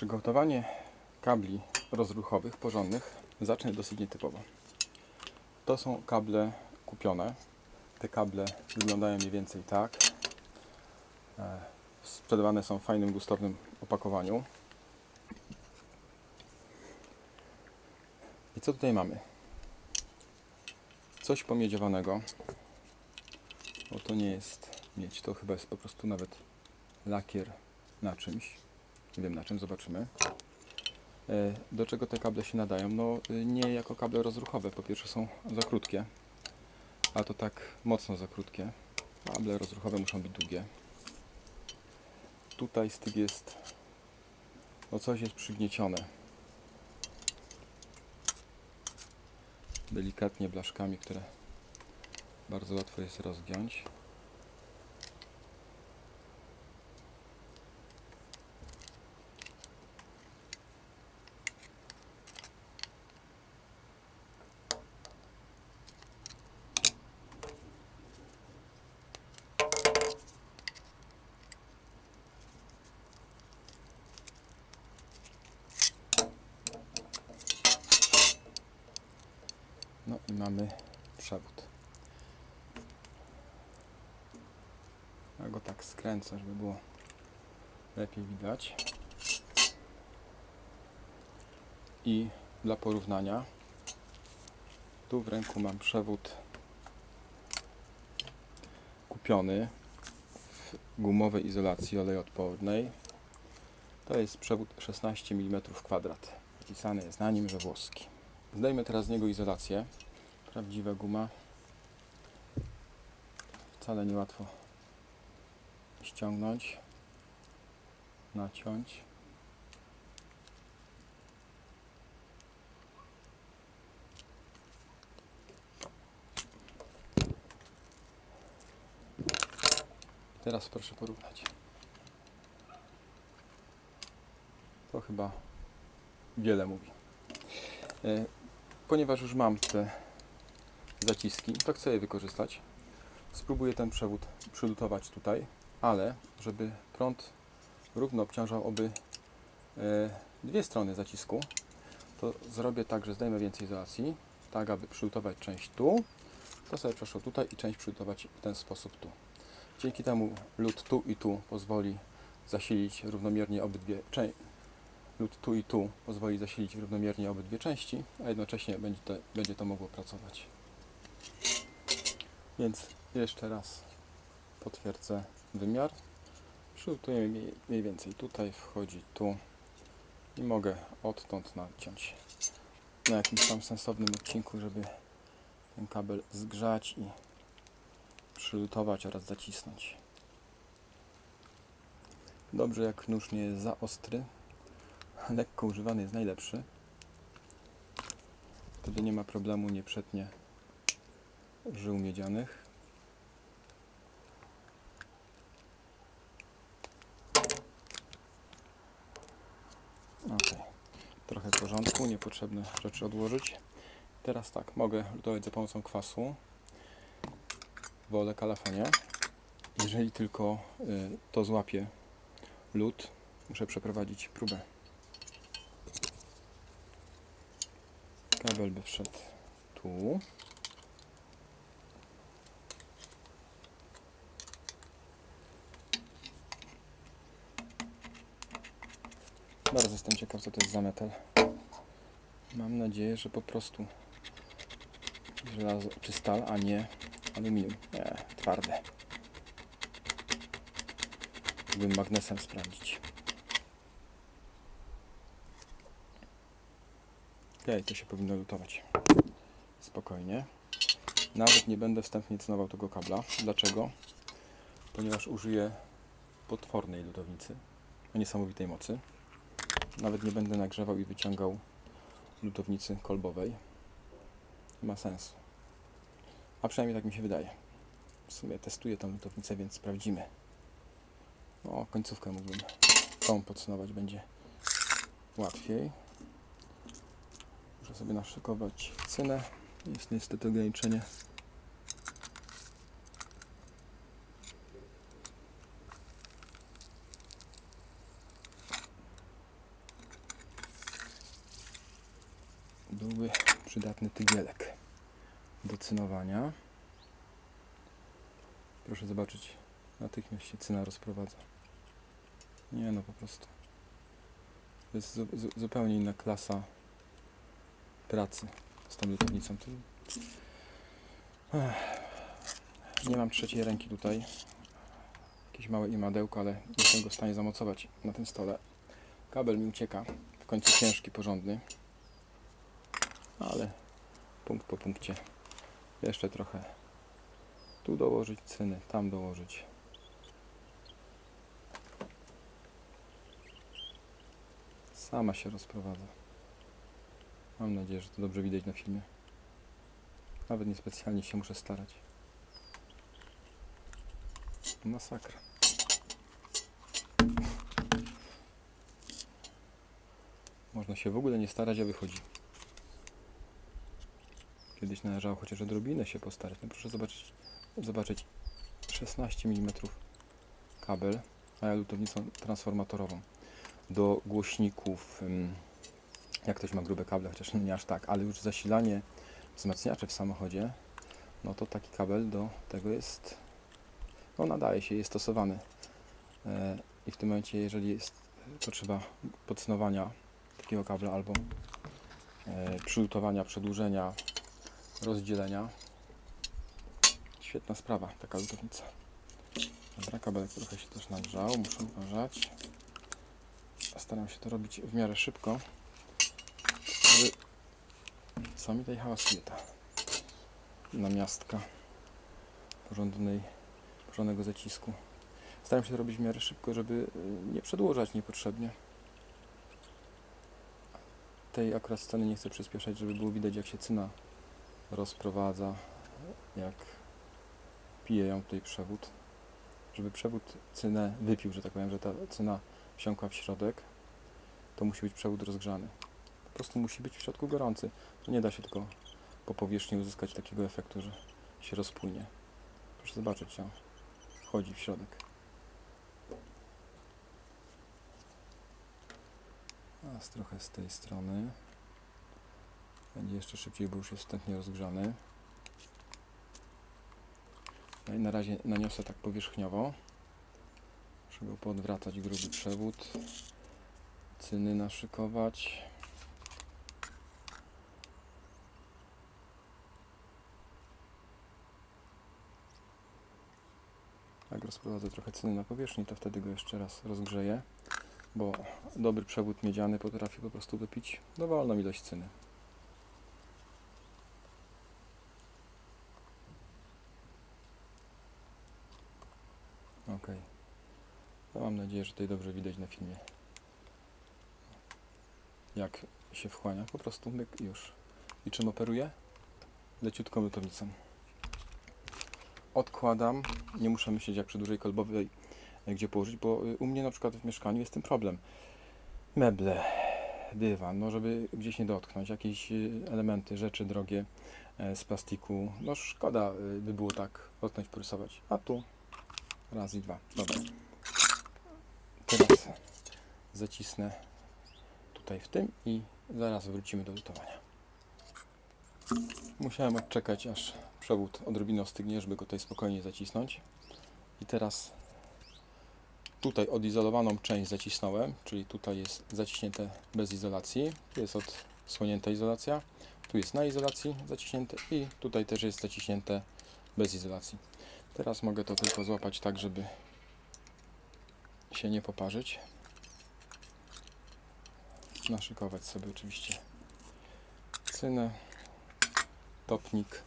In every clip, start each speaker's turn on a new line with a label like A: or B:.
A: Przygotowanie kabli rozruchowych, porządnych, zacznę dosyć nietypowo. To są kable kupione. Te kable wyglądają mniej więcej tak. E, Sprzedawane są w fajnym, gustownym opakowaniu. I co tutaj mamy? Coś pomiedziowanego. Bo to nie jest miedź, to chyba jest po prostu nawet lakier na czymś. Nie wiem na czym, zobaczymy. E, Do czego te kable się nadają? No y, nie jako kable rozruchowe. Po pierwsze są za krótkie, a to tak mocno za krótkie. Kable rozruchowe muszą być długie. Tutaj tych jest, no coś jest przygniecione. Delikatnie blaszkami, które bardzo łatwo jest rozgiąć. No i mamy przewód. Ja go tak skręcę, żeby było lepiej widać. I dla porównania, tu w ręku mam przewód kupiony w gumowej izolacji olejoodpornej. To jest przewód 16 mm kwadrat. Napisane jest na nim, że włoski. Zdejmę teraz z niego izolację. Prawdziwa guma. Wcale niełatwo ściągnąć, naciąć. Teraz proszę porównać. To chyba wiele mówi. E, Ponieważ już mam te zaciski, to chcę je wykorzystać. Spróbuję ten przewód przylutować tutaj, ale żeby prąd równo obciążał oby e, dwie strony zacisku, to zrobię tak, że zdejmę więcej izolacji, tak aby przylutować część tu, to sobie przeszło tutaj i część przylutować w ten sposób tu. Dzięki temu lód tu i tu pozwoli zasilić równomiernie obydwie części. Lód tu i tu pozwoli zasilić równomiernie obydwie części, a jednocześnie będzie to, będzie to mogło pracować. Więc jeszcze raz potwierdzę wymiar. Przylutuję mniej, mniej więcej tutaj, wchodzi tu i mogę odtąd naciąć na jakimś tam sensownym odcinku, żeby ten kabel zgrzać i przylutować oraz zacisnąć. Dobrze jak nóż nie jest za ostry, lekko używany jest najlepszy. Wtedy nie ma problemu, nie przetnie żył miedzianych. Ok, trochę porządku, niepotrzebne rzeczy odłożyć. Teraz tak, mogę lutować za pomocą kwasu. Wolę kalafonia. Jeżeli tylko y, to złapie lód, muszę przeprowadzić próbę. Kabel by wszedł tu. Bardzo jestem ciekaw, co to jest za metal. Mam nadzieję, że po prostu żelazo czy stal, a nie aluminium. Nie, twarde. Mógłbym magnesem sprawdzić. Okej, to się powinno lutować. Spokojnie. Nawet nie będę wstępnie cenował tego kabla. Dlaczego? Ponieważ użyję potwornej lutownicy o niesamowitej mocy. Nawet nie będę nagrzewał i wyciągał lutownicy kolbowej. Nie ma sensu. A przynajmniej tak mi się wydaje. W sumie testuję tą lutownicę, więc sprawdzimy. O, końcówkę mógłbym tą podsunować, będzie łatwiej. Muszę sobie naszykować cynę. Jest niestety ograniczenie. Tygielek do cynowania. Proszę zobaczyć, natychmiast się cyna rozprowadza. Nie no, po prostu. To jest zu, zu, zupełnie inna klasa pracy z tą lutownicą. Nie mam trzeciej ręki tutaj. Jakieś małe imadełko, ale nie jestem go w stanie zamocować na tym stole. Kabel mi ucieka. W końcu ciężki, porządny. Ale punkt po punkcie. Jeszcze trochę tu dołożyć cyny, tam dołożyć. Sama się rozprowadza. Mam nadzieję, że to dobrze widać na filmie. Nawet niespecjalnie się muszę starać. Masakra. Można się w ogóle nie starać, a wychodzi. Kiedyś należało chociaż odrobinę się postarać. No proszę zobaczyć, zobaczyć 16 mm kabel, a ja lutownicą transformatorową do głośników. Jak ktoś ma grube kable, chociaż nie aż tak, ale już zasilanie wzmacniacze w samochodzie, no to taki kabel do tego jest, no nadaje się, jest stosowany. E, I w tym momencie, jeżeli jest potrzeba podsunowania takiego kabla albo e, przylutowania, przedłużenia, rozdzielenia, świetna sprawa, taka lutownica. Dobra, kabelek trochę się też nagrzał, muszę uważać. Staram się to robić w miarę szybko, żeby co mi tutaj hałasuje ta namiastka porządnej, porządnego zacisku. Staram się to robić w miarę szybko, żeby y, nie przedłużać niepotrzebnie. Tej akurat sceny nie chcę przyspieszać, żeby było widać jak się cyna rozprowadza, jak pije ją tutaj przewód. Żeby przewód cynę wypił, że tak powiem, że ta cyna wsiąkła w środek, to musi być przewód rozgrzany. Po prostu musi być w środku gorący. To nie da się tylko po powierzchni uzyskać takiego efektu, że się rozpłynie. Proszę zobaczyć, o, wchodzi w środek. A trochę z tej strony. Będzie jeszcze szybciej, bo już jest wstępnie rozgrzany. No i na razie naniosę tak powierzchniowo. Go podwracać gruby przewód. Cyny naszykować. Jak rozprowadzę trochę cyny na powierzchni, to wtedy go jeszcze raz rozgrzeję, bo dobry przewód miedziany potrafi po prostu wypić dowolną ilość cyny. Ok. Mam nadzieję, że tutaj dobrze widać na filmie. Jak się wchłania. Po prostu myk już. I czym operuję? Leciutką lutownicą. Odkładam. Nie muszę myśleć jak przy dużej kolbowej, e, gdzie położyć, bo y, u mnie na przykład w mieszkaniu jest ten problem. Meble, dywan, no żeby gdzieś nie dotknąć, jakieś y, elementy, rzeczy drogie e, z plastiku. No szkoda by było tak dotknąć, porysować. A tu raz i dwa. Dobra. Teraz zacisnę tutaj w tym i zaraz wrócimy do lutowania. Musiałem odczekać aż przewód odrobinę ostygnie, żeby go tutaj spokojnie zacisnąć. I teraz tutaj odizolowaną część zacisnąłem, czyli tutaj jest zaciśnięte bez izolacji, tu jest odsłonięta izolacja, tu jest na izolacji zaciśnięte i tutaj też jest zaciśnięte bez izolacji. Teraz mogę to tylko złapać tak, żeby się nie poparzyć. Naszykować sobie oczywiście cynę, topnik.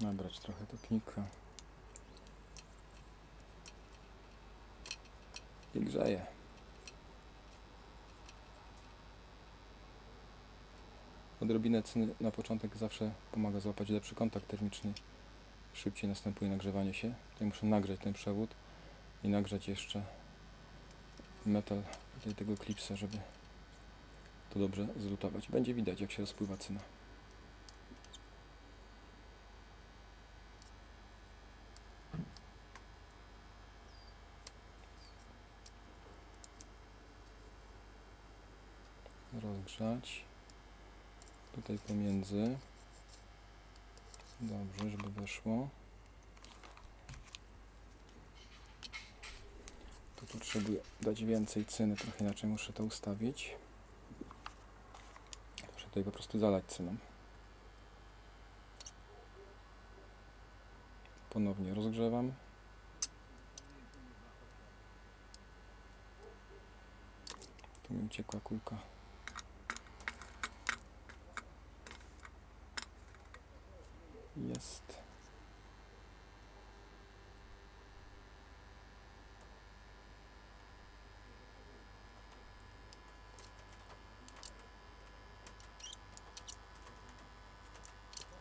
A: Nabrać trochę topnika. I grzeje. Odrobinę cyny na początek zawsze pomaga złapać lepszy kontakt termiczny. Szybciej następuje nagrzewanie się. Tutaj muszę nagrzać ten przewód i nagrzać jeszcze metal tutaj tego klipsa, żeby to dobrze zlutować. Będzie widać jak się rozpływa cyna. rozgrzać. Tutaj pomiędzy. Dobrze, żeby weszło. Tu potrzebuję dać więcej cyny, trochę inaczej muszę to ustawić. Muszę tutaj po prostu zalać cyną. Ponownie rozgrzewam. Tu mi uciekła kulka. Jest.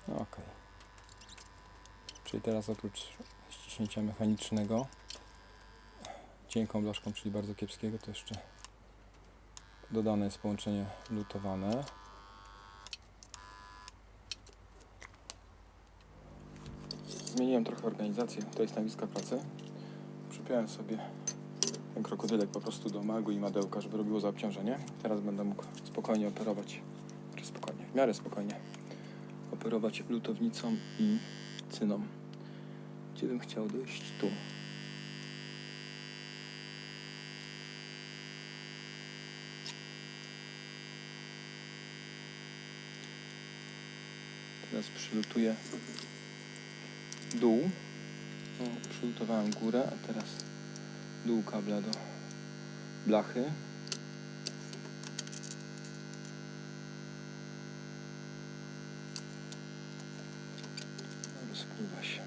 A: Ok. Czyli teraz oprócz ściśnięcia mechanicznego cienką blaszką, czyli bardzo kiepskiego, to jeszcze dodane jest połączenie lutowane. Zmieniłem trochę organizację, to jest nazwiska pracy. Przypiąłem sobie ten krokodylek po prostu do magu i madełka, żeby robiło zaobciążenie. Teraz będę mógł spokojnie operować, czy spokojnie, w miarę spokojnie, operować lutownicą i cyną. Gdzie bym chciał dojść? Tu. Teraz przylutuję dół. No, przylutowałem górę, a teraz dół kabla do blachy. Rozpływa się.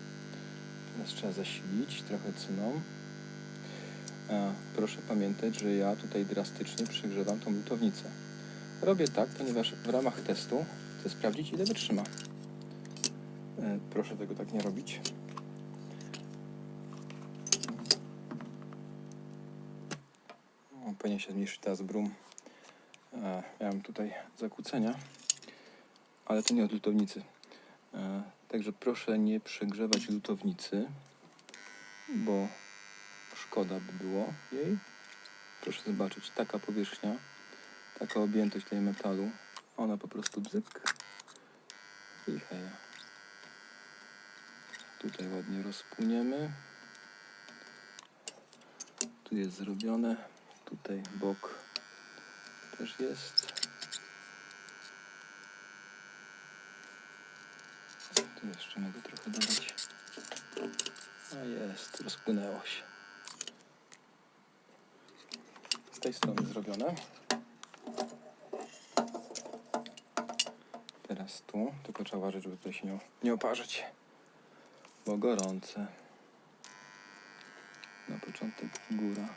A: Teraz trzeba zasilić trochę cyną. Proszę pamiętać, że ja tutaj drastycznie przegrzewam tą lutownicę. Robię tak, ponieważ w ramach testu chcę sprawdzić, ile wytrzyma. E, Proszę tego tak nie robić. O, się zmniejszyć teraz brum. E, Miałem tutaj zakłócenia, ale to nie od lutownicy. E, Także proszę nie przegrzewać lutownicy, bo szkoda by było jej. Proszę zobaczyć, taka powierzchnia, taka objętość tej metalu, ona po prostu bzyk i heja. Tutaj ładnie rozpłyniemy. Tu jest zrobione. Tutaj bok też jest. Tu jeszcze mogę trochę dodać. A jest, rozpłynęło się. Z tej strony zrobione. Teraz tu, tylko trzeba uważać, żeby tutaj się nie, nie oparzyć bo gorące. Na początek góra.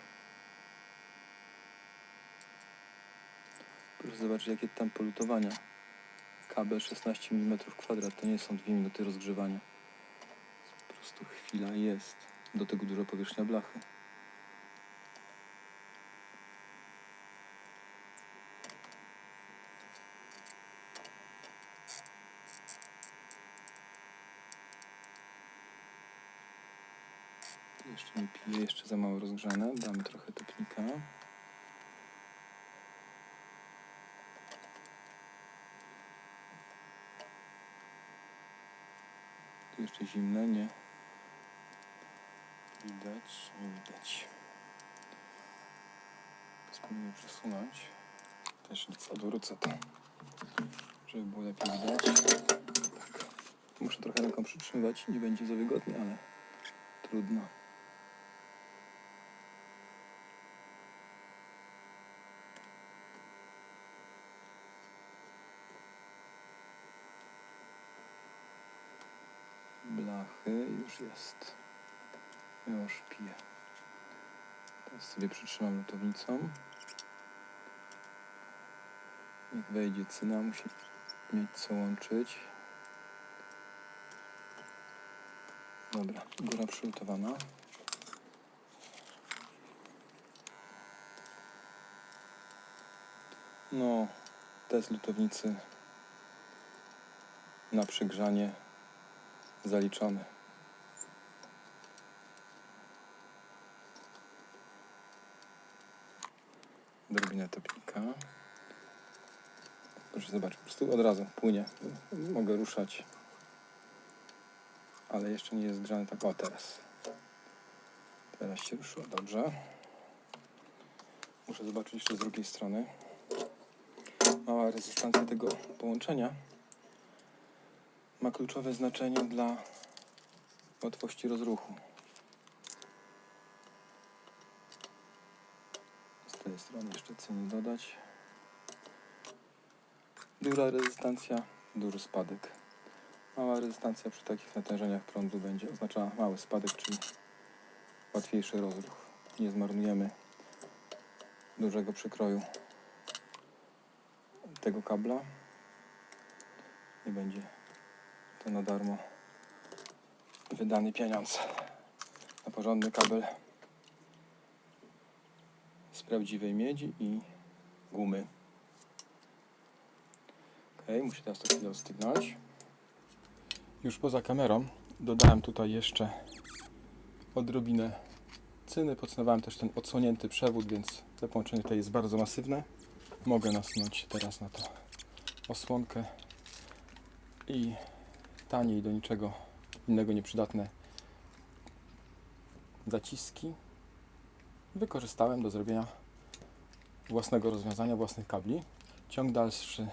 A: Proszę zobaczyć jakie tam polutowania. Kabel 16 mm kwadrat to nie są 2 minuty rozgrzewania. Po prostu chwila jest. Do tego duża powierzchnia blachy. Jeszcze nie pije, jeszcze za mało rozgrzane. Damy trochę topnika. Jeszcze zimne, nie. Widać, nie widać. Spróbuję przesunąć. Też nic, odwrócę to, żeby było lepiej widać. Tak. Muszę trochę ręką przytrzymywać, nie będzie za wygodnie, ale trudno. Blachy już jest. Już piję. Teraz sobie przytrzymam lutownicą. Niech wejdzie cyna, musi mieć co łączyć. Dobra, góra przylutowana. No, test lutownicy na przygrzanie zaliczony. Drobinę topnika. Proszę zobaczyć, po prostu od razu płynie. Mogę ruszać. Ale jeszcze nie jest grzany tak. O, teraz. Teraz się ruszyło. Dobrze. Muszę zobaczyć jeszcze z drugiej strony. Mała rezystancja tego połączenia ma kluczowe znaczenie dla łatwości rozruchu. Z tej strony jeszcze ceny dodać. Duża rezystancja, duży spadek. Mała rezystancja przy takich natężeniach prądu będzie oznaczała mały spadek, czyli łatwiejszy rozruch. Nie zmarnujemy dużego przekroju tego kabla. Nie będzie to na darmo wydany pieniądz na porządny kabel z prawdziwej miedzi i gumy. Ok, musi teraz to chwilę ostygnąć. Już poza kamerą dodałem tutaj jeszcze odrobinę cyny. Podsunąłem też ten odsłonięty przewód, więc to połączenie tutaj jest bardzo masywne. Mogę nasunąć teraz na to osłonkę i taniej do niczego innego nieprzydatne zaciski wykorzystałem do zrobienia własnego rozwiązania, własnych kabli. Ciąg dalszy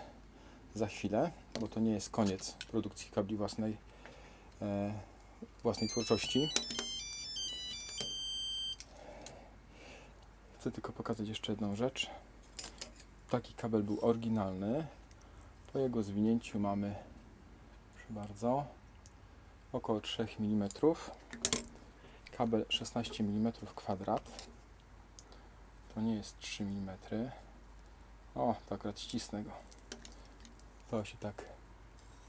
A: za chwilę, bo to nie jest koniec produkcji kabli własnej, e, własnej twórczości. Chcę tylko pokazać jeszcze jedną rzecz. Taki kabel był oryginalny. Po jego zwinięciu mamy, bardzo, około 3 mm. Kabel 16 mm kwadrat. To nie jest 3 mm. O, to akurat ścisnę go. To się tak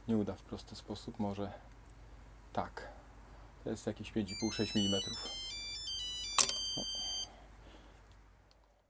A: nie uda w prosty sposób. Może tak. To jest jakieś 5,5-6 mm.